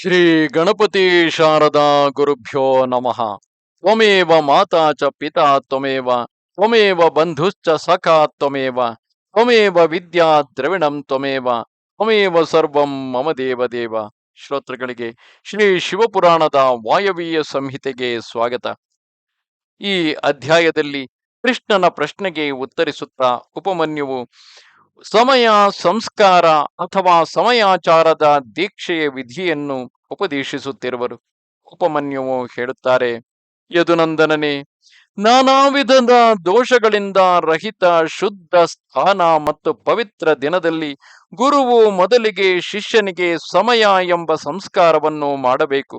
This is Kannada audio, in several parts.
ಶ್ರೀ ಗಣಪತಿ ಶಾರದಾ ಗುರುಭ್ಯೋ ನಮಃ. ತ್ವಮೇವ ಮಾತಾ ಚ ಪಿತಾ ತ್ವಮೇವ ತ್ವಮೇವ ಬಂಧುಶ್ಚ ಸಖಾ ತ್ವಮೇವ ತ್ವಮೇವ ವಿದ್ಯಾ ದ್ರವಿಣಂ ತ್ವಮೇವ ತ್ವಮೇವ ಸರ್ವಂ ಮಮ ದೇವ ದೇವ. ಶ್ರೋತೃಗಳಿಗೆ ಶ್ರೀ ಶಿವಪುರಾಣದ ವಾಯವೀಯ ಸಂಹಿತೆಗೆ ಸ್ವಾಗತ. ಈ ಅಧ್ಯಾಯದಲ್ಲಿ ಕೃಷ್ಣನ ಪ್ರಶ್ನೆಗೆ ಉತ್ತರಿಸುತ್ತಾ ಉಪಮನ್ಯುವು ಸಮಯ ಸಂಸ್ಕಾರ ಅಥವಾ ಸಮಯಾಚಾರದ ದೀಕ್ಷೆಯ ವಿಧಿಯನ್ನು ಉಪದೇಶಿಸುತ್ತಿರುವರು. ಉಪಮನ್ಯುವು ಹೇಳುತ್ತಾರೆ ಯದುನಂದನನೇ ನಾನಾ ವಿಧದ ದೋಷಗಳಿಂದ ರಹಿತ ಶುದ್ಧ ಸ್ಥಾನ ಮತ್ತು ಪವಿತ್ರ ದಿನದಲ್ಲಿ ಗುರುವು ಮೊದಲಿಗೆ ಶಿಷ್ಯನಿಗೆ ಸಮಯ ಎಂಬ ಸಂಸ್ಕಾರವನ್ನು ಮಾಡಬೇಕು.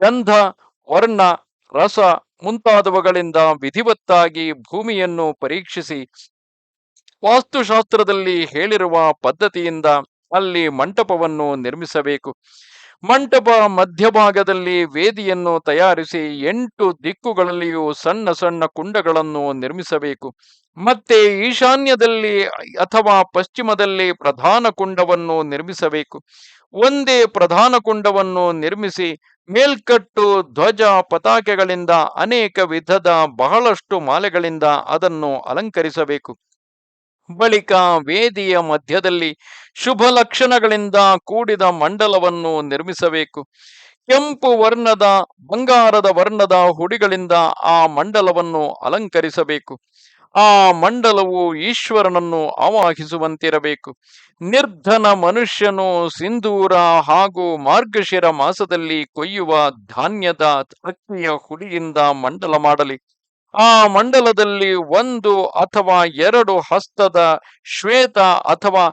ಗಂಧ, ವರ್ಣ, ರಸ ಮುಂತಾದವುಗಳಿಂದ ವಿಧಿವತ್ತಾಗಿ ಭೂಮಿಯನ್ನು ಪರೀಕ್ಷಿಸಿ ವಾಸ್ತುಶಾಸ್ತ್ರದಲ್ಲಿ ಹೇಳಿರುವ ಪದ್ಧತಿಯಿಂದ ಅಲ್ಲಿ ಮಂಟಪವನ್ನು ನಿರ್ಮಿಸಬೇಕು. ಮಂಟಪ ಮಧ್ಯಭಾಗದಲ್ಲಿ ವೇದಿಯನ್ನು ತಯಾರಿಸಿ ಎಂಟು ದಿಕ್ಕುಗಳಲ್ಲಿಯೂ ಸಣ್ಣ ಸಣ್ಣ ಕುಂಡಗಳನ್ನು ನಿರ್ಮಿಸಬೇಕು. ಮತ್ತೆ ಈಶಾನ್ಯದಲ್ಲಿ ಅಥವಾ ಪಶ್ಚಿಮದಲ್ಲಿ ಪ್ರಧಾನ ಕುಂಡವನ್ನು ನಿರ್ಮಿಸಬೇಕು. ಒಂದೇ ಪ್ರಧಾನ ಕುಂಡವನ್ನು ನಿರ್ಮಿಸಿ ಮೇಲ್ಕಟ್ಟು ಧ್ವಜ ಪತಾಕೆಗಳಿಂದ ಅನೇಕ ವಿಧದ ಬಹಳಷ್ಟು ಮಾಲೆಗಳಿಂದ ಅದನ್ನು ಅಲಂಕರಿಸಬೇಕು. ಬಳಿಕ ವೇದಿಯ ಮಧ್ಯದಲ್ಲಿ ಶುಭ ಲಕ್ಷಣಗಳಿಂದ ಕೂಡಿದ ಮಂಡಲವನ್ನು ನಿರ್ಮಿಸಬೇಕು. ಕೆಂಪು ವರ್ಣದ, ಬಂಗಾರದ ವರ್ಣದ ಹುಡಿಗಳಿಂದ ಆ ಮಂಡಲವನ್ನು ಅಲಂಕರಿಸಬೇಕು. ಆ ಮಂಡಲವು ಈಶ್ವರನನ್ನು ಆವಾಹಿಸುವಂತಿರಬೇಕು. ನಿರ್ಧನ ಮನುಷ್ಯನು ಸಿಂಧೂರ ಹಾಗೂ ಮಾರ್ಗಶಿರ ಮಾಸದಲ್ಲಿ ಕೊಯ್ಯುವ ಧಾನ್ಯದ ಅಕ್ಕಿಯ ಹುಡಿಯಿಂದ ಮಂಡಲ ಮಾಡಲಿ. ಆ ಮಂಡಲದಲ್ಲಿ ಒಂದು ಅಥವಾ ಎರಡು ಹಸ್ತದ ಶ್ವೇತ ಅಥವಾ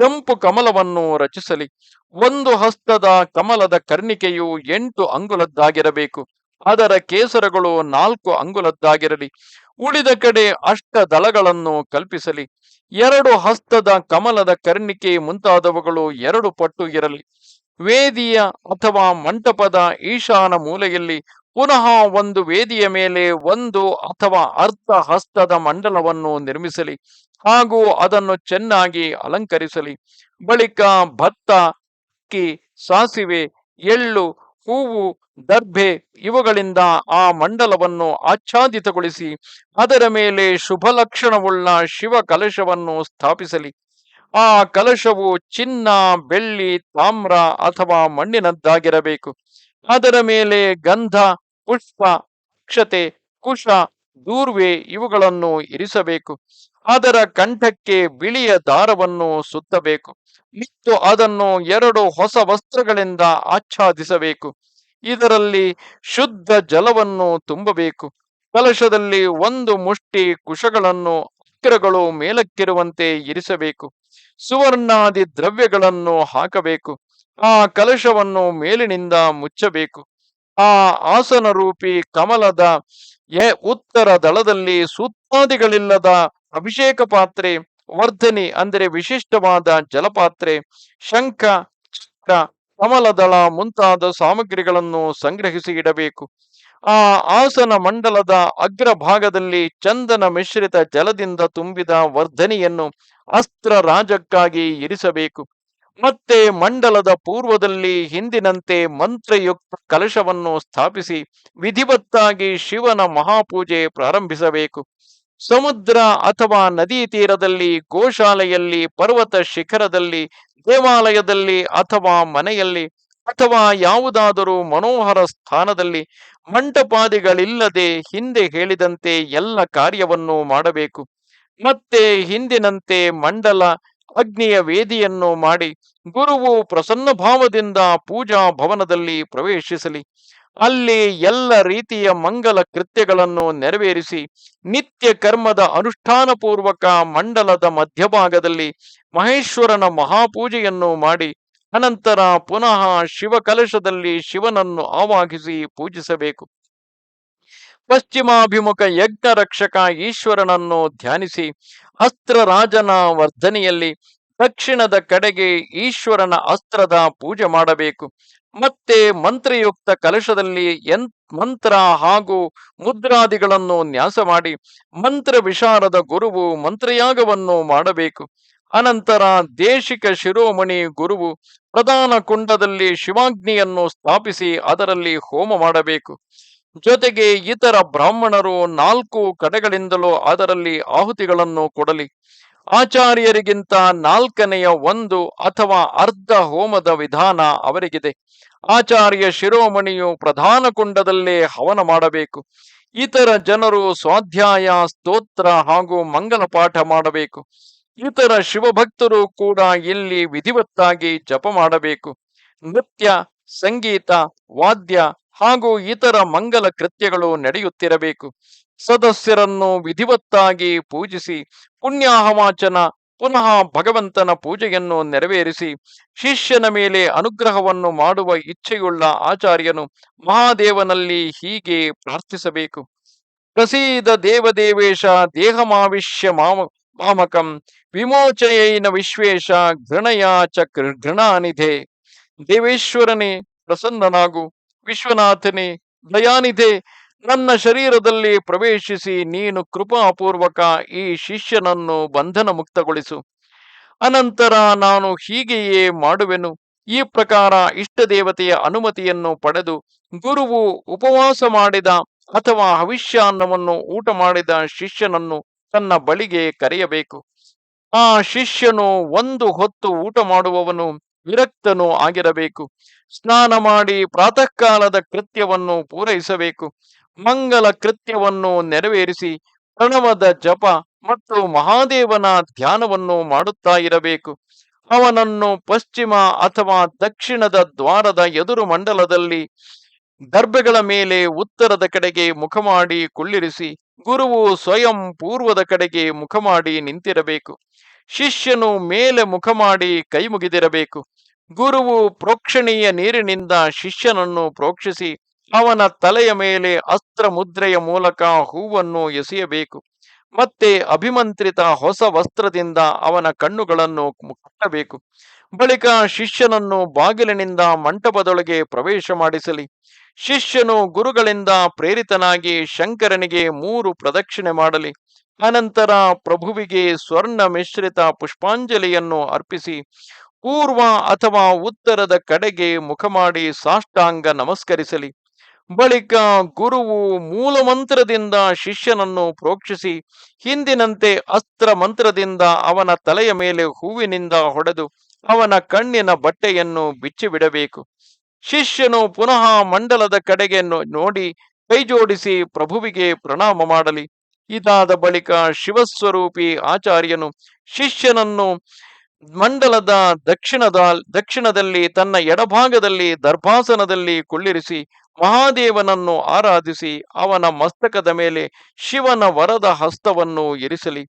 ಕೆಂಪು ಕಮಲವನ್ನು ರಚಿಸಲಿ. ಒಂದು ಹಸ್ತದ ಕಮಲದ ಕರ್ಣಿಕೆಯು ಎಂಟು ಅಂಗುಲದ್ದಾಗಿರಬೇಕು. ಅದರ ಕೇಸರಗಳು ನಾಲ್ಕು ಅಂಗುಲದ್ದಾಗಿರಲಿ. ಉಳಿದ ಕಡೆ ಅಷ್ಟ ದಳಗಳನ್ನು ಕಲ್ಪಿಸಲಿ. ಎರಡು ಹಸ್ತದ ಕಮಲದ ಕರ್ಣಿಕೆ ಮುಂತಾದವುಗಳು ಎರಡು ಪಟ್ಟು ಇರಲಿ. ವೇದಿಯ ಅಥವಾ ಮಂಟಪದ ಈಶಾನ ಮೂಲೆಯಲ್ಲಿ ಪುನಃ ಒಂದು ವೇದಿಯ ಮೇಲೆ ಒಂದು ಅಥವಾ ಅರ್ಧ ಹಸ್ತದ ಮಂಡಲವನ್ನು ನಿರ್ಮಿಸಲಿ ಹಾಗೂ ಅದನ್ನು ಚೆನ್ನಾಗಿ ಅಲಂಕರಿಸಲಿ. ಬಳಿಕ ಭತ್ತ, ಅಕ್ಕಿ, ಸಾಸಿವೆ, ಎಳ್ಳು, ಹೂವು, ದರ್ಭೆ ಇವುಗಳಿಂದ ಆ ಮಂಡಲವನ್ನು ಆಚ್ಛಾದಿತಗೊಳಿಸಿ ಅದರ ಮೇಲೆ ಶುಭ ಲಕ್ಷಣವುಳ್ಳ ಶಿವ ಕಲಶವನ್ನು ಸ್ಥಾಪಿಸಲಿ. ಆ ಕಲಶವು ಚಿನ್ನ, ಬೆಳ್ಳಿ, ತಾಮ್ರ ಅಥವಾ ಮಣ್ಣಿನದ್ದಾಗಿರಬೇಕು. ಅದರ ಮೇಲೆ ಗಂಧ ಪುಷ್ಪ ಅಕ್ಷತೆ ಕುಶ ದೂರ್ವೆ ಇವುಗಳನ್ನು ಇರಿಸಬೇಕು. ಅದರ ಕಂಠಕ್ಕೆ ಬಿಳಿಯ ದಾರವನ್ನು ಸುತ್ತಬೇಕು. ಮತ್ತು ಅದನ್ನು ಎರಡು ಹೊಸ ವಸ್ತ್ರಗಳಿಂದ ಆಚ್ಛಾದಿಸಬೇಕು. ಇದರಲ್ಲಿ ಶುದ್ಧ ಜಲವನ್ನು ತುಂಬಬೇಕು. ಕಲಶದಲ್ಲಿ ಒಂದು ಮುಷ್ಟಿ ಕುಶಗಳನ್ನು ಅಕ್ರಗಳು ಮೇಲಕ್ಕಿರುವಂತೆ ಇರಿಸಬೇಕು. ಸುವರ್ಣಾದಿ ದ್ರವ್ಯಗಳನ್ನು ಹಾಕಬೇಕು. ಆ ಕಲಶವನ್ನು ಮೇಲಿನಿಂದ ಮುಚ್ಚಬೇಕು. ಆ ಆಸನ ರೂಪಿ ಕಮಲದ ಎ ಉತ್ತರ ದಳದಲ್ಲಿ ಸೂತ್ರಾದಿಗಳಿಲ್ಲದ ಅಭಿಷೇಕ ಪಾತ್ರೆ, ವರ್ಧನಿ ಅಂದರೆ ವಿಶಿಷ್ಟವಾದ ಜಲಪಾತ್ರೆ, ಶಂಖ ಚಕ್ರ ಕಮಲದಳ ಮುಂತಾದ ಸಾಮಗ್ರಿಗಳನ್ನು ಸಂಗ್ರಹಿಸಿ ಇಡಬೇಕು. ಆ ಆಸನ ಮಂಡಲದ ಅಗ್ರ ಭಾಗದಲ್ಲಿ ಚಂದನ ಮಿಶ್ರಿತ ಜಲದಿಂದ ತುಂಬಿದ ವರ್ಧನಿಯನ್ನು ಅಸ್ತ್ರ ರಾಜಕ್ಕಾಗಿ ಇರಿಸಬೇಕು. ಮತ್ತೆ ಮಂಡಲದ ಪೂರ್ವದಲ್ಲಿ ಹಿಂದಿನಂತೆ ಮಂತ್ರಯುಕ್ತ ಕಲಶವನ್ನು ಸ್ಥಾಪಿಸಿ ವಿಧಿವತ್ತಾಗಿ ಶಿವನ ಮಹಾಪೂಜೆ ಪ್ರಾರಂಭಿಸಬೇಕು. ಸಮುದ್ರ ಅಥವಾ ನದಿ ತೀರದಲ್ಲಿ, ಗೋಶಾಲೆಯಲ್ಲಿ, ಪರ್ವತ ಶಿಖರದಲ್ಲಿ, ದೇವಾಲಯದಲ್ಲಿ ಅಥವಾ ಮನೆಯಲ್ಲಿ ಅಥವಾ ಯಾವುದಾದರೂ ಮನೋಹರ ಸ್ಥಾನದಲ್ಲಿ ಮಂಟಪಾದಿಗಳಿಲ್ಲದೆ ಹಿಂದೆ ಹೇಳಿದಂತೆ ಎಲ್ಲ ಕಾರ್ಯವನ್ನು ಮಾಡಬೇಕು. ಮತ್ತೆ ಹಿಂದಿನಂತೆ ಮಂಡಲ ಅಗ್ನಿಯ ವೇದಿಯನ್ನು ಮಾಡಿ ಗುರುವು ಪ್ರಸನ್ನ ಭಾವದಿಂದ ಪೂಜಾ ಭವನದಲ್ಲಿ ಪ್ರವೇಶಿಸಲಿ. ಅಲ್ಲಿ ಎಲ್ಲ ರೀತಿಯ ಮಂಗಲ ಕೃತ್ಯಗಳನ್ನು ನೆರವೇರಿಸಿ ನಿತ್ಯ ಕರ್ಮದ ಅನುಷ್ಠಾನ ಪೂರ್ವಕ ಮಂಡಲದ ಮಧ್ಯಭಾಗದಲ್ಲಿ ಮಹೇಶ್ವರನ ಮಹಾಪೂಜೆಯನ್ನು ಮಾಡಿ ಅನಂತರ ಪುನಃ ಶಿವಕಲಶದಲ್ಲಿ ಶಿವನನ್ನು ಆವಾಹಿಸಿ ಪೂಜಿಸಬೇಕು. ಪಶ್ಚಿಮಾಭಿಮುಖ ಯಜ್ಞ ರಕ್ಷಕ ಈಶ್ವರನನ್ನು ಧ್ಯಾನಿಸಿ ಅಸ್ತ್ರರಾಜನ ವರ್ಧನೆಯಲ್ಲಿ ದಕ್ಷಿಣದ ಕಡೆಗೆ ಈಶ್ವರನ ಅಸ್ತ್ರದ ಪೂಜೆ ಮಾಡಬೇಕು. ಮತ್ತೆ ಮಂತ್ರಯುಕ್ತ ಕಲಶದಲ್ಲಿ ಎನ್ ಮಂತ್ರ ಹಾಗೂ ಮುದ್ರಾದಿಗಳನ್ನು ನ್ಯಾಸ ಮಾಡಿ ಮಂತ್ರ ವಿಶಾರದ ಗುರುವು ಮಂತ್ರಯಾಗವನ್ನು ಮಾಡಬೇಕು. ಅನಂತರ ದೇಶಿಕ ಶಿರೋಮಣಿ ಗುರುವು ಪ್ರಧಾನ ಕುಂಡದಲ್ಲಿ ಶಿವಾಗ್ನಿಯನ್ನು ಸ್ಥಾಪಿಸಿ ಅದರಲ್ಲಿ ಹೋಮ ಮಾಡಬೇಕು. ಜೊತೆಗೆ ಇತರ ಬ್ರಾಹ್ಮಣರು ನಾಲ್ಕು ಕಡೆಗಳಿಂದಲೂ ಅದರಲ್ಲಿ ಆಹುತಿಗಳನ್ನು ಕೊಡಲಿ. ಆಚಾರ್ಯರಿಗಿಂತ ನಾಲ್ಕನೆಯ ಒಂದು ಅಥವಾ ಅರ್ಧ ಹೋಮದ ವಿಧಾನ ಅವರಿಗಿದೆ. ಆಚಾರ್ಯ ಶಿರೋಮಣಿಯು ಪ್ರಧಾನ ಕುಂಡದಲ್ಲೇ ಹವನ ಮಾಡಬೇಕು. ಇತರ ಜನರು ಸ್ವಾಧ್ಯಾಯ, ಸ್ತೋತ್ರ ಹಾಗೂ ಮಂಗಲ ಪಾಠ ಮಾಡಬೇಕು. ಇತರ ಶಿವಭಕ್ತರು ಕೂಡ ಇಲ್ಲಿ ವಿಧಿವತ್ತಾಗಿ ಜಪ ಮಾಡಬೇಕು. ನೃತ್ಯ, ಸಂಗೀತ, ವಾದ್ಯ ಹಾಗೂ ಇತರ ಮಂಗಲ ಕೃತ್ಯಗಳು ನಡೆಯುತ್ತಿರಬೇಕು. ಸದಸ್ಯರನ್ನು ವಿಧಿವತ್ತಾಗಿ ಪೂಜಿಸಿ, ಪುಣ್ಯಾಹವಾಚನ, ಪುನಃ ಭಗವಂತನ ಪೂಜೆಯನ್ನು ನೆರವೇರಿಸಿ, ಶಿಷ್ಯನ ಮೇಲೆ ಅನುಗ್ರಹವನ್ನು ಮಾಡುವ ಇಚ್ಛೆಯುಳ್ಳ ಆಚಾರ್ಯನು ಮಹಾದೇವನಲ್ಲಿ ಹೀಗೆ ಪ್ರಾರ್ಥಿಸಬೇಕು. ಪ್ರಸೀದ ದೇವದೇವೇಶ ದೇಹಮಾವಿಶ್ಯ ಮಾಮ, ಮಾಮಕಂ ವಿಮೋಚಯೈನ ವಿಶ್ವೇಶ ಘೃಣಯ ಚ ಘೃಣಾನಿಧೆ. ದೇವೇಶ್ವರನೇ, ಪ್ರಸನ್ನನಾಗು. ವಿಶ್ವನಾಥನೇ, ದಯಾನಿಧೆ, ನನ್ನ ಶರೀರದಲ್ಲಿ ಪ್ರವೇಶಿಸಿ ನೀನು ಕೃಪಾಪೂರ್ವಕ ಈ ಶಿಷ್ಯನನ್ನು ಬಂಧನ ಮುಕ್ತಗೊಳಿಸು ಅನಂತರ ನಾನು ಹೀಗೆಯೇ ಮಾಡುವೆನು. ಈ ಪ್ರಕಾರ ಇಷ್ಟ ದೇವತೆಯ ಅನುಮತಿಯನ್ನು ಪಡೆದು ಗುರುವು ಉಪವಾಸ ಮಾಡಿದ ಅಥವಾ ಹವಿಷ್ಯಾನ್ನವನ್ನು ಊಟ ಮಾಡಿದ ಶಿಷ್ಯನನ್ನು ತನ್ನ ಬಳಿಗೆ ಕರೆಯಬೇಕು. ಆ ಶಿಷ್ಯನು ಒಂದು ಹೊತ್ತು ಊಟ ಮಾಡುವವನು ವಿರಕ್ತನು ಆಗಿರಬೇಕು. ಸ್ನಾನ ಮಾಡಿ ಪ್ರಾತಃ ಕಾಲದ ಕೃತ್ಯವನ್ನು ಪೂರೈಸಬೇಕು. ಮಂಗಲ ಕೃತ್ಯವನ್ನು ನೆರವೇರಿಸಿ ಪ್ರಣವದ ಜಪ ಮತ್ತು ಮಹಾದೇವನ ಧ್ಯಾನವನ್ನು ಮಾಡುತ್ತಾ ಇರಬೇಕು. ಅವನನ್ನು ಪಶ್ಚಿಮ ಅಥವಾ ದಕ್ಷಿಣದ ದ್ವಾರದ ಎದುರು ಮಂಡಲದಲ್ಲಿ ದರ್ಬೆಗಳ ಮೇಲೆ ಉತ್ತರದ ಕಡೆಗೆ ಮುಖ ಮಾಡಿ ಕುಳ್ಳಿರಿಸಿ, ಗುರುವು ಸ್ವಯಂ ಪೂರ್ವದ ಕಡೆಗೆ ಮುಖ ಮಾಡಿ ನಿಂತಿರಬೇಕು. ಶಿಷ್ಯನು ಮೇಲೆ ಮುಖ ಮಾಡಿ ಕೈ ಮುಗಿದಿರಬೇಕು. ಗುರುವು ಪ್ರೋಕ್ಷಣೀಯ ನೀರಿನಿಂದ ಶಿಷ್ಯನನ್ನು ಪ್ರೋಕ್ಷಿಸಿ, ಅವನ ತಲೆಯ ಮೇಲೆ ಅಸ್ತ್ರ ಮುದ್ರೆಯ ಮೂಲಕ ಹೂವನ್ನು ಎಸೆಯಬೇಕು. ಮತ್ತೆ ಅಭಿಮಂತ್ರಿತ ಹೊಸ ವಸ್ತ್ರದಿಂದ ಅವನ ಕಣ್ಣುಗಳನ್ನು ಕಟ್ಟಬೇಕು ಬಳಿಕ ಶಿಷ್ಯನನ್ನು ಬಾಗಿಲಿನಿಂದ ಮಂಟಪದೊಳಗೆ ಪ್ರವೇಶ ಮಾಡಿಸಲಿ. ಶಿಷ್ಯನು ಗುರುಗಳಿಂದ ಪ್ರೇರಿತನಾಗಿ ಶಂಕರನಿಗೆ ಮೂರು ಪ್ರದಕ್ಷಿಣೆ ಮಾಡಲಿ. ಅನಂತರ ಪ್ರಭುವಿಗೆ ಸ್ವರ್ಣ ಮಿಶ್ರಿತ ಪುಷ್ಪಾಂಜಲಿಯನ್ನು ಅರ್ಪಿಸಿ ಪೂರ್ವ ಅಥವಾ ಉತ್ತರದ ಕಡೆಗೆ ಮುಖ ಮಾಡಿ ಸಾಷ್ಟಾಂಗ ನಮಸ್ಕರಿಸಲಿ. ಬಳಿಕ ಗುರುವು ಮೂಲ ಮಂತ್ರದಿಂದ ಶಿಷ್ಯನನ್ನು ಪ್ರೋಕ್ಷಿಸಿ, ಹಿಂದಿನಂತೆ ಅಸ್ತ್ರ ಮಂತ್ರದಿಂದ ಅವನ ತಲೆಯ ಮೇಲೆ ಹೂವಿನಿಂದ ಹೊಡೆದು ಅವನ ಕಣ್ಣಿನ ಬಟ್ಟೆಯನ್ನು ಬಿಚ್ಚಿಬಿಡಬೇಕು. ಶಿಷ್ಯನು ಪುನಃ ಮಂಡಲದ ಕಡೆಗೆ ನೋಡಿ, ಕೈಜೋಡಿಸಿ ಪ್ರಭುವಿಗೆ ಪ್ರಣಾಮ ಮಾಡಲಿ. ಇದಾದ ಬಳಿಕ ಶಿವಸ್ವರೂಪಿ ಆಚಾರ್ಯನು ಶಿಷ್ಯನನ್ನು ಮಂಡಲದ ದಕ್ಷಿಣದ, ದಕ್ಷಿಣದಲ್ಲಿ ತನ್ನ ಎಡಭಾಗದಲ್ಲಿ ದರ್ಭಾಸನದಲ್ಲಿ ಕುಳ್ಳಿರಿಸಿ ಮಹಾದೇವನನ್ನು ಆರಾಧಿಸಿ ಅವನ ಮಸ್ತಕದ ಮೇಲೆ ಶಿವನ ವರದ ಹಸ್ತವನ್ನು ಇರಿಸಲಿ.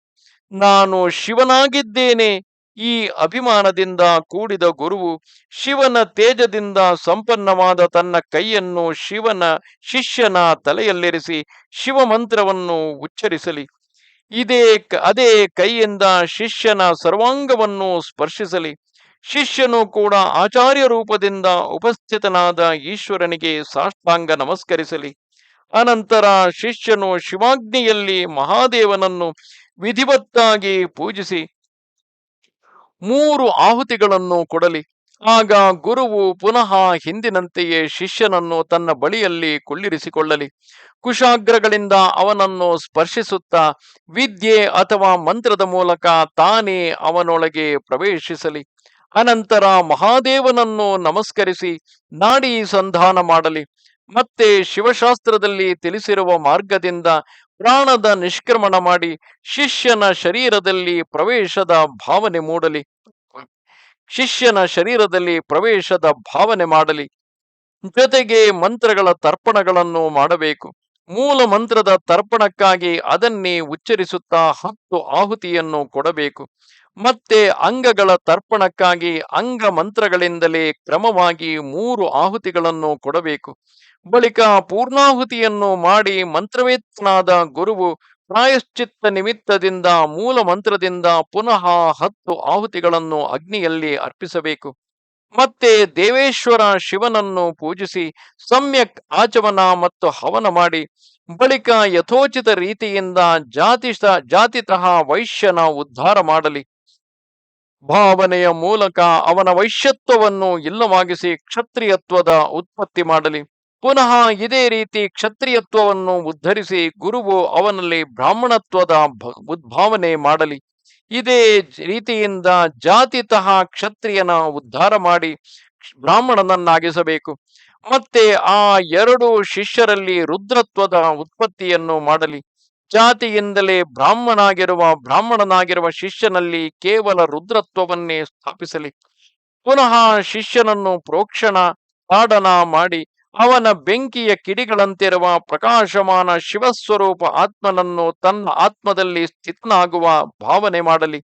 ನಾನು ಶಿವನಾಗಿದ್ದೇನೆ. ಈ ಅಭಿಮಾನದಿಂದ ಕೂಡಿದ ಗುರುವು ಶಿವನ ತೇಜದಿಂದ ಸಂಪನ್ನವಾದ ತನ್ನ ಕೈಯನ್ನು ಶಿವನ ಶಿಷ್ಯನ ತಲೆಯಲ್ಲಿರಿಸಿ ಶಿವಮಂತ್ರವನ್ನು ಉಚ್ಚರಿಸಲಿ. ಇದೇ ಅದೇ ಕೈಯಿಂದ ಶಿಷ್ಯನ ಸರ್ವಾಂಗವನ್ನು ಸ್ಪರ್ಶಿಸಲಿ. ಶಿಷ್ಯನು ಕೂಡ ಆಚಾರ್ಯ ರೂಪದಿಂದ ಉಪಸ್ಥಿತನಾದ ಈಶ್ವರನಿಗೆ ಸಾಷ್ಟಾಂಗ ನಮಸ್ಕರಿಸಲಿ. ಅನಂತರ ಶಿಷ್ಯನು ಶಿವಾಗ್ನಿಯಲ್ಲಿ ಮಹಾದೇವನನ್ನು ವಿಧಿವತ್ತಾಗಿ ಪೂಜಿಸಿ ಮೂರು ಆಹುತಿಗಳನ್ನು ಕೊಡಲಿ. ಆಗ ಗುರುವು ಪುನಃ ಹಿಂದಿನಂತೆಯೇ ಶಿಷ್ಯನನ್ನು ತನ್ನ ಬಳಿಯಲ್ಲಿ ಕುಳ್ಳಿರಿಸಿಕೊಳ್ಳಲಿ. ಕುಶಾಗ್ರಗಳಿಂದ ಅವನನ್ನು ಸ್ಪರ್ಶಿಸುತ್ತಾ ವಿದ್ಯೆ ಅಥವಾ ಮಂತ್ರದ ಮೂಲಕ ತಾನೇ ಅವನೊಳಗೆ ಪ್ರವೇಶಿಸಲಿ. ಅನಂತರ ಮಹಾದೇವನನ್ನು ನಮಸ್ಕರಿಸಿ ನಾಡಿ ಸಂಧಾನ ಮಾಡಲಿ. ಮತ್ತೆ ಶಿವಶಾಸ್ತ್ರದಲ್ಲಿ ತಿಳಿಸಿರುವ ಮಾರ್ಗದಿಂದ ಪ್ರಾಣದ ನಿಷ್ಕ್ರಮಣ ಮಾಡಿ ಶಿಷ್ಯನ ಶರೀರದಲ್ಲಿ ಪ್ರವೇಶದ ಭಾವನೆ ಮೂಡಲಿ. ಶಿಷ್ಯನ ಶರೀರದಲ್ಲಿ ಪ್ರವೇಶದ ಭಾವನೆ ಮಾಡಲಿ. ಜೊತೆಗೆ ಮಂತ್ರಗಳ ತರ್ಪಣಗಳನ್ನು ಮಾಡಬೇಕು. ಮೂಲ ಮಂತ್ರದ ತರ್ಪಣಕ್ಕಾಗಿ ಅದನ್ನೇ ಉಚ್ಚರಿಸುತ್ತಾ ಹತ್ತು ಆಹುತಿಯನ್ನು ಕೊಡಬೇಕು. ಮತ್ತೆ ಅಂಗಗಳ ತರ್ಪಣಕ್ಕಾಗಿ ಅಂಗ ಮಂತ್ರಗಳಿಂದಲೇ ಕ್ರಮವಾಗಿ ಮೂರು ಆಹುತಿಗಳನ್ನು ಕೊಡಬೇಕು. ಬಳಿಕ ಪೂರ್ಣಾಹುತಿಯನ್ನು ಮಾಡಿ ಮಂತ್ರವೇತ್ತನಾದ ಗುರುವು ಪ್ರಾಯಶ್ಚಿತ್ತ ನಿಮಿತ್ತದಿಂದ ಮೂಲ ಮಂತ್ರದಿಂದ ಪುನಃ ಹತ್ತು ಆಹುತಿಗಳನ್ನು ಅಗ್ನಿಯಲ್ಲಿ ಅರ್ಪಿಸಬೇಕು. ಮತ್ತೆ ದೇವೇಶ್ವರ ಶಿವನನ್ನು ಪೂಜಿಸಿ, ಸಮ್ಯಕ್ ಆಚಮನ ಮತ್ತು ಹವನ ಮಾಡಿ, ಬಳಿಕ ಯಥೋಚಿತ ರೀತಿಯಿಂದ ಜಾತಿ ಜಾತಿತಃ ವೈಶ್ಯನ ಉದ್ಧಾರ ಮಾಡಲಿ. ಭಾವನೆಯ ಮೂಲಕ ಅವನ ವೈಶ್ಯತ್ವವನ್ನು ಇಲ್ಲವಾಗಿಸಿ ಕ್ಷತ್ರಿಯತ್ವದ ಉತ್ಪತ್ತಿ ಮಾಡಲಿ. ಪುನಃ ಇದೇ ರೀತಿ ಕ್ಷತ್ರಿಯತ್ವವನ್ನು ಉದ್ಧರಿಸಿ ಗುರುವು ಅವನಲ್ಲಿ ಬ್ರಾಹ್ಮಣತ್ವದ ಉದ್ಭಾವನೆ ಮಾಡಲಿ. ಇದೇ ರೀತಿಯಿಂದ ಜಾತಿತಃ ಕ್ಷತ್ರಿಯನ ಉದ್ಧಾರ ಮಾಡಿ ಬ್ರಾಹ್ಮಣನನ್ನಾಗಿಸಬೇಕು. ಮತ್ತೆ ಆ ಎರಡು ಶಿಷ್ಯರಲ್ಲಿ ರುದ್ರತ್ವದ ಉತ್ಪತ್ತಿಯನ್ನು ಮಾಡಲಿ. ಜಾತಿಯಿಂದಲೇ ಬ್ರಾಹ್ಮಣಾಗಿರುವ, ಬ್ರಾಹ್ಮಣನಾಗಿರುವ ಶಿಷ್ಯನಲ್ಲಿ ಕೇವಲ ರುದ್ರತ್ವವನ್ನೇ ಸ್ಥಾಪಿಸಲಿ. ಪುನಃ ಶಿಷ್ಯನನ್ನು ಪ್ರೋಕ್ಷಣ, ಪಾಡನ ಮಾಡಿ ಅವನ ಬೆಂಕಿಯ ಕಿಡಿಗಳಂತಿರುವ ಪ್ರಕಾಶಮಾನ ಶಿವಸ್ವರೂಪ ಆತ್ಮನನ್ನು ತನ್ನ ಆತ್ಮದಲ್ಲಿ ಸ್ಥಿತನಾಗುವ ಭಾವನೆ ಮಾಡಲಿ.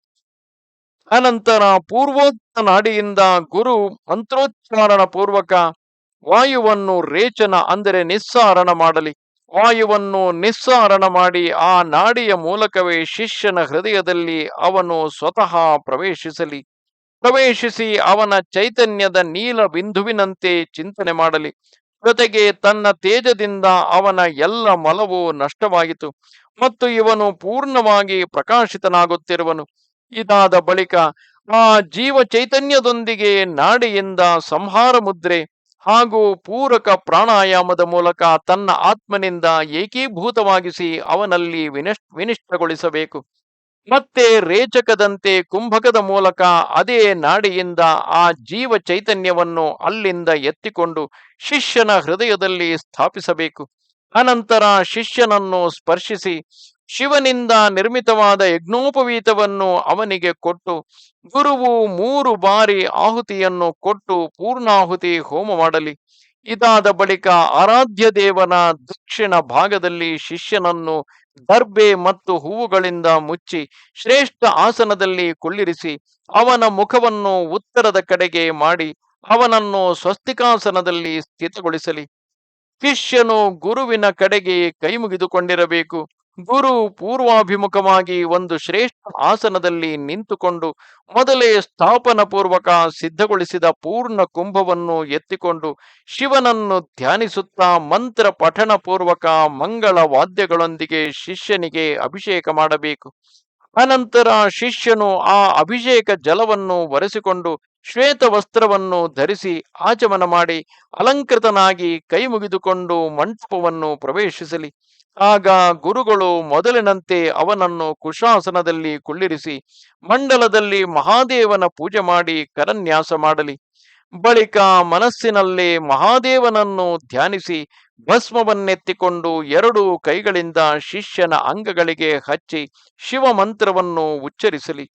ಅನಂತರ ಪೂರ್ವೋತ್ತ ನಾಡಿಯಿಂದ ಗುರು ಮಂತ್ರೋಚ್ಚಾರಣ ಪೂರ್ವಕ ವಾಯುವನ್ನು ರೇಚನ ಅಂದರೆ ನಿಸ್ಸಾರಣ ಮಾಡಲಿ. ವಾಯುವನ್ನು ನಿಸ್ಸಾರಣ ಮಾಡಿ ಆ ನಾಡಿಯ ಮೂಲಕವೇ ಶಿಷ್ಯನ ಹೃದಯದಲ್ಲಿ ಅವನು ಸ್ವತಃ ಪ್ರವೇಶಿಸಲಿ. ಪ್ರವೇಶಿಸಿ ಅವನ ಚೈತನ್ಯದ ನೀಲ ಬಿಂದುವಿನಂತೆ ಚಿಂತನೆ ಮಾಡಲಿ. ಜೊತೆಗೆ ತನ್ನ ತೇಜದಿಂದ ಅವನ ಎಲ್ಲ ಮಲವು ನಷ್ಟವಾಯಿತು ಮತ್ತು ಇವನು ಪೂರ್ಣವಾಗಿ ಪ್ರಕಾಶಿತನಾಗುತ್ತಿರುವನು. ಇದಾದ ಬಳಿಕ ಆ ಜೀವ ಚೈತನ್ಯದೊಂದಿಗೆ ನಾಡಿಯಿಂದ ಸಂಹಾರ ಮುದ್ರೆ ಹಾಗೂ ಪೂರಕ ಪ್ರಾಣಾಯಾಮದ ಮೂಲಕ ತನ್ನ ಆತ್ಮನಿಂದ ಏಕೀಭೂತವಾಗಿಸಿ ಅವನಲ್ಲಿ ವಿನಶ್ ವಿನಿಷ್ಟಗೊಳಿಸಬೇಕು ಮತ್ತೆ ರೇಚಕದಂತೆ ಕುಂಭಕದ ಮೂಲಕ ಅದೇ ನಾಡಿಯಿಂದ ಆ ಜೀವ ಚೈತನ್ಯವನ್ನು ಅಲ್ಲಿಂದ ಎತ್ತಿಕೊಂಡು ಶಿಷ್ಯನ ಹೃದಯದಲ್ಲಿ ಸ್ಥಾಪಿಸಬೇಕು. ಅನಂತರ ಶಿಷ್ಯನನ್ನು ಸ್ಪರ್ಶಿಸಿ ಶಿವನಿಂದ ನಿರ್ಮಿತವಾದ ಯಜ್ಞೋಪವೀತವನ್ನು ಅವನಿಗೆ ಕೊಟ್ಟು ಗುರುವು ಮೂರು ಬಾರಿ ಆಹುತಿಯನ್ನು ಕೊಟ್ಟು ಪೂರ್ಣಾಹುತಿ ಹೋಮ ಮಾಡಲಿ ಇದಾದ ಬಳಿಕ ಆರಾಧ್ಯ ದೇವನ ದಕ್ಷಿಣ ಭಾಗದಲ್ಲಿ ಶಿಷ್ಯನನ್ನು ದರ್ಬೆ ಮತ್ತು ಹೂವುಗಳಿಂದ ಮುಚ್ಚಿ ಶ್ರೇಷ್ಠ ಆಸನದಲ್ಲಿ ಕುಳ್ಳಿರಿಸಿ ಅವನ ಮುಖವನ್ನು ಉತ್ತರದ ಕಡೆಗೆ ಮಾಡಿ ಅವನನ್ನು ಸ್ವಸ್ತಿಕಾಸನದಲ್ಲಿ ಸ್ಥಿತಗೊಳಿಸಲಿ. ಶಿಷ್ಯನು ಗುರುವಿನ ಕಡೆಗೆ ಕೈ ಮುಗಿದುಕೊಂಡಿರಬೇಕು ಗುರು ಪೂರ್ವಾಭಿಮುಖವಾಗಿ ಒಂದು ಶ್ರೇಷ್ಠ ಆಸನದಲ್ಲಿ ನಿಂತುಕೊಂಡು ಮೊದಲೇ ಸ್ಥಾಪನ ಪೂರ್ವಕ ಸಿದ್ಧಗೊಳಿಸಿದ ಪೂರ್ಣ ಕುಂಭವನ್ನು ಎತ್ತಿಕೊಂಡು ಶಿವನನ್ನು ಧ್ಯಾನಿಸುತ್ತಾ ಮಂತ್ರ ಪಠಣ ಪೂರ್ವಕ ಮಂಗಳ ವಾದ್ಯಗಳೊಂದಿಗೆ ಶಿಷ್ಯನಿಗೆ ಅಭಿಷೇಕ ಮಾಡಬೇಕು. ಅನಂತರ ಶಿಷ್ಯನು ಆ ಅಭಿಷೇಕ ಜಲವನ್ನು ಒರೆಸಿಕೊಂಡು ಶ್ವೇತ ವಸ್ತ್ರವನ್ನು ಧರಿಸಿ ಆಚಮನ ಮಾಡಿ ಅಲಂಕೃತನಾಗಿ ಕೈ ಮುಗಿದುಕೊಂಡು ಮಂಟಪವನ್ನು ಪ್ರವೇಶಿಸಲಿ. ಆಗ ಗುರುಗಳು ಮೊದಲಿನಂತೆ ಅವನನ್ನು ಕುಶಾಸನದಲ್ಲಿ ಕುಳ್ಳಿರಿಸಿ ಮಂಡಲದಲ್ಲಿ ಮಹಾದೇವನ ಪೂಜೆ ಮಾಡಿ ಕರನ್ಯಾಸ ಮಾಡಲಿ. ಬಳಿಕ ಮನಸ್ಸಿನಲ್ಲೇ ಮಹಾದೇವನನ್ನು ಧ್ಯಾನಿಸಿ ಭಸ್ಮವನ್ನೆತ್ತಿಕೊಂಡು ಎರಡು ಕೈಗಳಿಂದ ಶಿಷ್ಯನ ಅಂಗಗಳಿಗೆ ಹಚ್ಚಿ ಶಿವ ಮಂತ್ರವನ್ನು ಉಚ್ಚರಿಸಲಿ.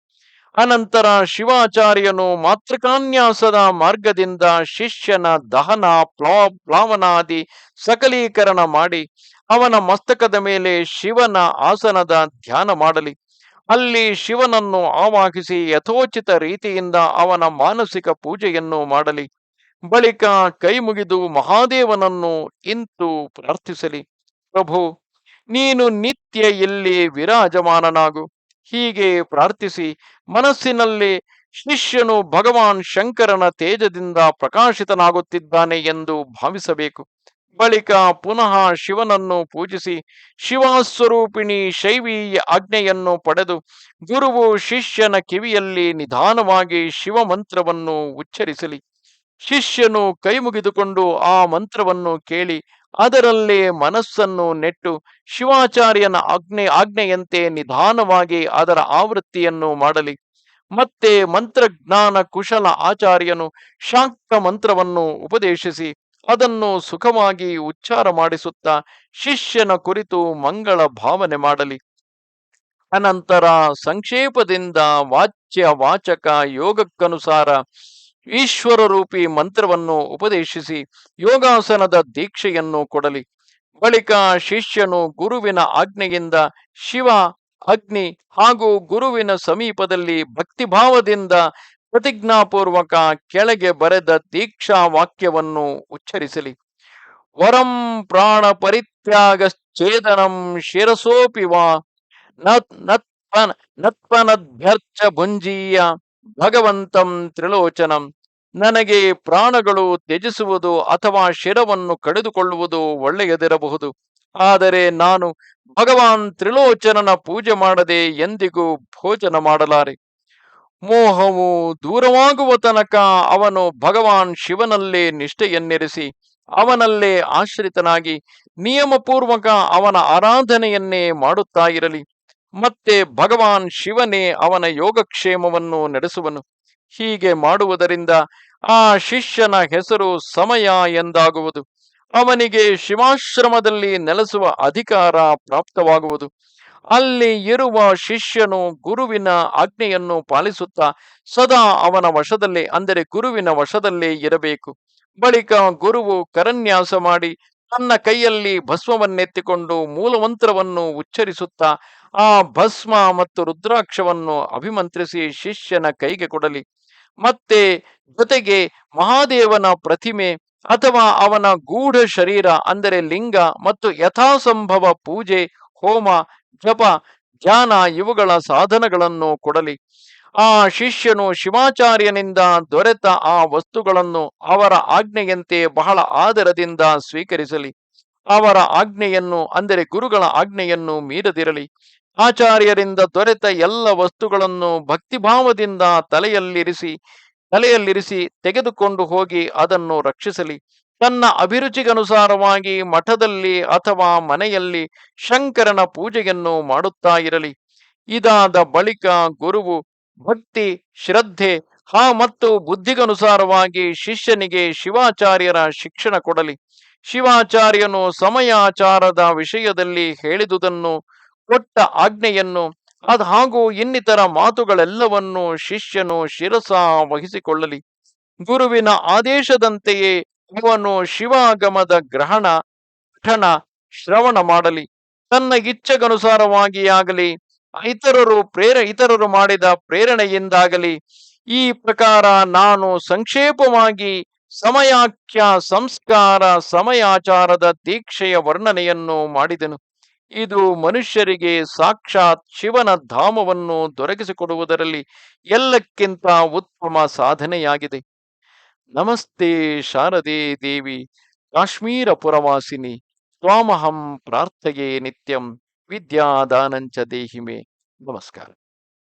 ಅನಂತರ ಶಿವಾಚಾರ್ಯನು ಮಾತೃಕಾನ್ಯಾಸದ ಮಾರ್ಗದಿಂದ ಶಿಷ್ಯನ ದಹನ, ಪ್ಲಾ, ಪ್ಲಾವನಾದಿ ಸಕಲೀಕರಣ ಮಾಡಿ ಅವನ ಮಸ್ತಕದ ಮೇಲೆ ಶಿವನ ಆಸನದ ಧ್ಯಾನ ಮಾಡಲಿ. ಅಲ್ಲಿ ಶಿವನನ್ನು ಆವಾಹಿಸಿ ಯಥೋಚಿತ ರೀತಿಯಿಂದ ಅವನ ಮಾನಸಿಕ ಪೂಜೆಯನ್ನು ಮಾಡಲಿ. ಬಳಿಕ ಕೈ ಮುಗಿದು ಮಹಾದೇವನನ್ನು ಇಂತು ಪ್ರಾರ್ಥಿಸಲಿ, ಪ್ರಭು, ನೀನು ನಿತ್ಯ ಇಲ್ಲಿ ವಿರಾಜಮಾನನಾಗು. ಹೀಗೆ ಪ್ರಾರ್ಥಿಸಿ ಮನಸ್ಸಿನಲ್ಲಿ ಶಿಷ್ಯನು ಭಗವಾನ್ ಶಂಕರನ ತೇಜದಿಂದ ಪ್ರಕಾಶಿತನಾಗುತ್ತಿದ್ದಾನೆ ಎಂದು ಭಾವಿಸಬೇಕು. ಬಳಿಕ ಪುನಃ ಶಿವನನ್ನು ಪೂಜಿಸಿ ಶಿವಸ್ವರೂಪಿಣಿ ಶೈವೀಯ ಆಜ್ಞೆಯನ್ನು ಪಡೆದು ಗುರುವು ಶಿಷ್ಯನ ಕಿವಿಯಲ್ಲಿ ನಿಧಾನವಾಗಿ ಶಿವ ಮಂತ್ರವನ್ನು ಉಚ್ಚರಿಸಲಿ. ಶಿಷ್ಯನು ಕೈ ಮುಗಿದುಕೊಂಡು ಆ ಮಂತ್ರವನ್ನು ಕೇಳಿ, ಅದರಲ್ಲೇ ಮನಸ್ಸನ್ನು ನೆಟ್ಟು ಶಿವಾಚಾರ್ಯನ ಆಜ್ಞೆ, ಆಜ್ಞೆಯಂತೆ ನಿಧಾನವಾಗಿ ಅದರ ಆವೃತ್ತಿಯನ್ನು ಮಾಡಲಿ. ಮತ್ತೆ ಮಂತ್ರಜ್ಞಾನ ಕುಶಲ ಆಚಾರ್ಯನು ಶಾಂಕ ಮಂತ್ರವನ್ನು ಉಪದೇಶಿಸಿ, ಅದನ್ನು ಸುಖವಾಗಿ ಉಚ್ಚಾರ ಮಾಡಿಸುತ್ತಾ ಶಿಷ್ಯನ ಕುರಿತು ಮಂಗಳ ಭಾವನೆ ಮಾಡಲಿ. ಅನಂತರ ಸಂಕ್ಷೇಪದಿಂದ ವಾಚ್ಯ ವಾಚಕ ಯೋಗಕ್ಕನುಸಾರ ಈಶ್ವರ ರೂಪಿ ಮಂತ್ರವನ್ನು ಉಪದೇಶಿಸಿ ಯೋಗಾಸನದ ದೀಕ್ಷೆಯನ್ನು ಕೊಡಲಿ. ಬಳಿಕ ಶಿಷ್ಯನು ಗುರುವಿನ ಆಜ್ಞೆಯಿಂದ ಶಿವ, ಅಗ್ನಿ ಹಾಗೂ ಗುರುವಿನ ಸಮೀಪದಲ್ಲಿ ಭಕ್ತಿಭಾವದಿಂದ ಪ್ರತಿಜ್ಞಾಪೂರ್ವಕ ಕೆಳಗೆ ಬರೆದ ದೀಕ್ಷಾ ವಾಕ್ಯವನ್ನು ಉಚ್ಚರಿಸಲಿ. ವರಂ ಪ್ರಾಣ ಪರಿತ್ಯಾಗಶ್ಚೇದನಂ ಶಿರಸೋಪಿ ವಾ. ನತ್ಪನದ್ಭ್ಯರ್ಚ ಭುಂಜೀಯ. ಭಗವಂತಂ ತ್ರಿಲೋಚನಂ, ನನಗೆ ಪ್ರಾಣಗಳು ತ್ಯಜಿಸುವುದು ಅಥವಾ ಶಿರವನ್ನು ಕಳೆದುಕೊಳ್ಳುವುದು ಒಳ್ಳೆಯದಿರಬಹುದು. ಆದರೆ ನಾನು ಭಗವಾನ್ ತ್ರಿಲೋಚನನ ಪೂಜೆ ಮಾಡದೆ ಎಂದಿಗೂ ಭೋಜನ ಮಾಡಲಾರೆ. ಮೋಹವು ದೂರವಾಗುವ ತನಕ ಅವನು ಭಗವಾನ್ ಶಿವನಲ್ಲೇ ನಿಷ್ಠೆಯನ್ನಿರಿಸಿ, ಅವನಲ್ಲೇ ಆಶ್ರಿತನಾಗಿ ನಿಯಮಪೂರ್ವಕ ಅವನ ಆರಾಧನೆಯನ್ನೇ ಮಾಡುತ್ತಾ ಇರಲಿ. ಮತ್ತೆ ಭಗವಾನ್ ಶಿವನೇ ಅವನ ಯೋಗಕ್ಷೇಮವನ್ನು ನಡೆಸುವನು. ಹೀಗೆ ಮಾಡುವುದರಿಂದ ಆ ಶಿಷ್ಯನ ಹೆಸರು ಸಮಯ ಎಂದಾಗುವುದು. ಅವನಿಗೆ ಶಿವಾಶ್ರಮದಲ್ಲಿ ನೆಲೆಸುವ ಅಧಿಕಾರ ಪ್ರಾಪ್ತವಾಗುವುದು. ಅಲ್ಲಿ ಇರುವ ಶಿಷ್ಯನು ಗುರುವಿನ ಆಜ್ಞೆಯನ್ನು ಪಾಲಿಸುತ್ತಾ ಸದಾ ಅವನ ವಶದಲ್ಲಿ, ಅಂದರೆ ಗುರುವಿನ ವಶದಲ್ಲೇ ಇರಬೇಕು. ಬಳಿಕ ಗುರುವು ಕರನ್ಯಾಸ ಮಾಡಿ ತನ್ನ ಕೈಯಲ್ಲಿ ಭಸ್ಮವನ್ನೆತ್ತಿಕೊಂಡು ಮೂಲಮಂತ್ರವನ್ನು ಉಚ್ಚರಿಸುತ್ತಾ ಆ ಭಸ್ಮ ಮತ್ತು ರುದ್ರಾಕ್ಷವನ್ನು ಅಭಿಮಂತ್ರಿಸಿ ಶಿಷ್ಯನ ಕೈಗೆ ಕೊಡಲಿ. ಮತ್ತೆ ಜೊತೆಗೆ ಮಹಾದೇವನ ಪ್ರತಿಮೆ ಅಥವಾ ಅವನ ಗೂಢ ಶರೀರ ಅಂದರೆ ಲಿಂಗ ಮತ್ತು ಯಥಾಸಂಭವ ಪೂಜೆ, ಹೋಮ, ಜಪ, ಧ್ಯಾನ ಇವುಗಳ ಸಾಧನಗಳನ್ನು ಕೊಡಲಿ. ಆ ಶಿಷ್ಯನು ಶಿವಾಚಾರ್ಯನಿಂದ ದೊರೆತ ಆ ವಸ್ತುಗಳನ್ನು ಅವರ ಆಜ್ಞೆಯಂತೆ ಬಹಳ ಆದರದಿಂದ ಸ್ವೀಕರಿಸಲಿ. ಅವರ ಆಜ್ಞೆಯನ್ನು ಅಂದರೆ ಗುರುಗಳ ಆಜ್ಞೆಯನ್ನು ಮೀರದಿರಲಿ. ಆಚಾರ್ಯರಿಂದ ದೊರೆತ ಎಲ್ಲ ವಸ್ತುಗಳನ್ನು ಭಕ್ತಿಭಾವದಿಂದ ತಲೆಯಲ್ಲಿರಿಸಿ ತಲೆಯಲ್ಲಿರಿಸಿ ತೆಗೆದುಕೊಂಡು ಹೋಗಿ ಅದನ್ನು ರಕ್ಷಿಸಲಿ. ತನ್ನ ಅಭಿರುಚಿಗನುಸಾರವಾಗಿ ಮಠದಲ್ಲಿ ಅಥವಾ ಮನೆಯಲ್ಲಿ ಶಂಕರನ ಪೂಜೆಯನ್ನು ಮಾಡುತ್ತಾ ಇರಲಿ. ಇದಾದ ಬಳಿಕ ಗುರುವು ಭಕ್ತಿ, ಶ್ರದ್ಧೆ ಹಾ ಮತ್ತು ಬುದ್ಧಿಗನುಸಾರವಾಗಿ ಶಿಷ್ಯನಿಗೆ ಶಿವಾಚಾರ್ಯರ ಶಿಕ್ಷಣ ಕೊಡಲಿ. ಶಿವಾಚಾರ್ಯನು ಸಮಯಾಚಾರದ ವಿಷಯದಲ್ಲಿ ಹೇಳಿದುದನ್ನು ಕೊಟ್ಟ ಆಜ್ಞೆಯನ್ನು, ಅದು ಹಾಗೂ ಇನ್ನಿತರ ಮಾತುಗಳೆಲ್ಲವನ್ನು ಶಿಷ್ಯನು ಶಿರಸ ವಹಿಸಿಕೊಳ್ಳಲಿ. ಗುರುವಿನ ಆದೇಶದಂತೆಯೇ ಅವನು ಶಿವಾಗಮದ ಗ್ರಹಣ, ಪಠಣ, ಶ್ರವಣ ಮಾಡಲಿ. ತನ್ನ ಇಚ್ಛೆಗನುಸಾರವಾಗಿಯಾಗಲಿ ಇತರರು ಪ್ರೇರ, ಇತರರು ಮಾಡಿದ ಪ್ರೇರಣೆಯಿಂದಾಗಲಿ. ಈ ಪ್ರಕಾರ ನಾನು ಸಂಕ್ಷೇಪವಾಗಿ ಸಮಯಾಖ್ಯ ಸಂಸ್ಕಾರ ಸಮಯಾಚಾರದ ದೀಕ್ಷೆಯ ವರ್ಣನೆಯನ್ನು ಮಾಡಿದೆನು. ಇದು ಮನುಷ್ಯರಿಗೆ ಸಾಕ್ಷಾತ್ ಶಿವನ ಧಾಮವನ್ನು ದೊರಕಿಸಿಕೊಡುವುದರಲ್ಲಿ ಎಲ್ಲಕ್ಕಿಂತ ಉತ್ತಮ ಸಾಧನೆಯಾಗಿದೆ. ನಮಸ್ತೆ ಶಾರದೆ ದೇವಿ, ಕಾಶ್ಮೀರ ಪುರವಾಸಿನಿ, ತ್ವಾಮಹಂ ಪ್ರಾರ್ಥೆಯೇ ನಿತ್ಯಂ, ವಿದ್ಯಾದಾನಂಚ ದೇಹಿಮೆ. ನಮಸ್ಕಾರ.